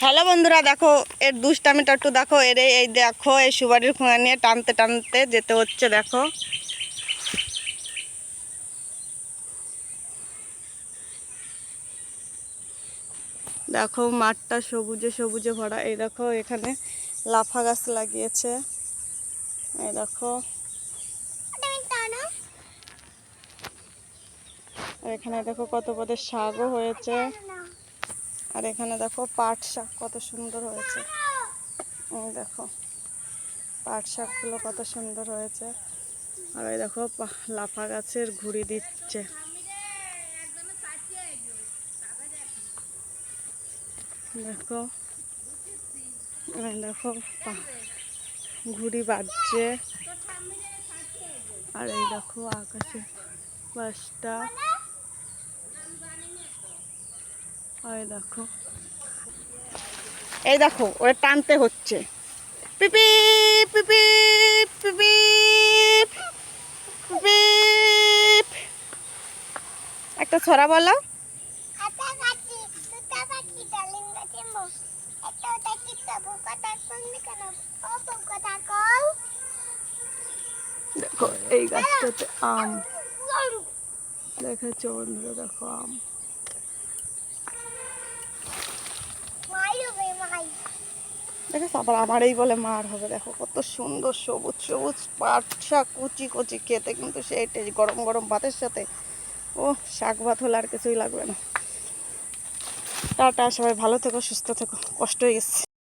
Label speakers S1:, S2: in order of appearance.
S1: Hello বন্ধুরা, দেখো, এর দুষ্টামিটা একটু দেখো, এর এই- দেখো, এই সুবারির খোঁয়া নিয়ে টানতে টানতে যেতে হচ্ছে, দেখো। দেখো, মাঠটা সবুজে সবুজে ভরা। এই দেখো, এখানে লাফা গাছ লাগিয়েছে। এই দেখো। এখানে দেখো কত পদের শাকও হয়েছে। আর এখানে দেখো পাট শাক কত সুন্দর হয়েছে। দেখো, পাট শাকগুলো কত সুন্দর হয়েছে। আর এই দেখো লাফা গাছের ঘুড়ি দিচ্ছে। দেখো দেখো ঘুড়ি বাজছে। আর এই দেখো আকাশে বাসটা এই দেখো। এই দেখো ওরা টানতে হচ্ছে। পিপি পিপি পিপি পিপি একটা ছড়া বলো। দেখো এই গাছটাতে আম। দেখেছ বন্ধুরা দেখো আম। দেখেছ আবার আমার এই বলে মার হবে, দেখো কত সুন্দর সবুজ সবুজ পাট শাক কুচি কুচি খেতে, কিন্তু সেই টেস্ট গরম গরম ভাতের সাথে। ও শাক ভাত হলে আর কিছুই লাগবে না। টাটা, সবাই ভালো থেকো, সুস্থ থেকো, কষ্ট হয়ে গেছে।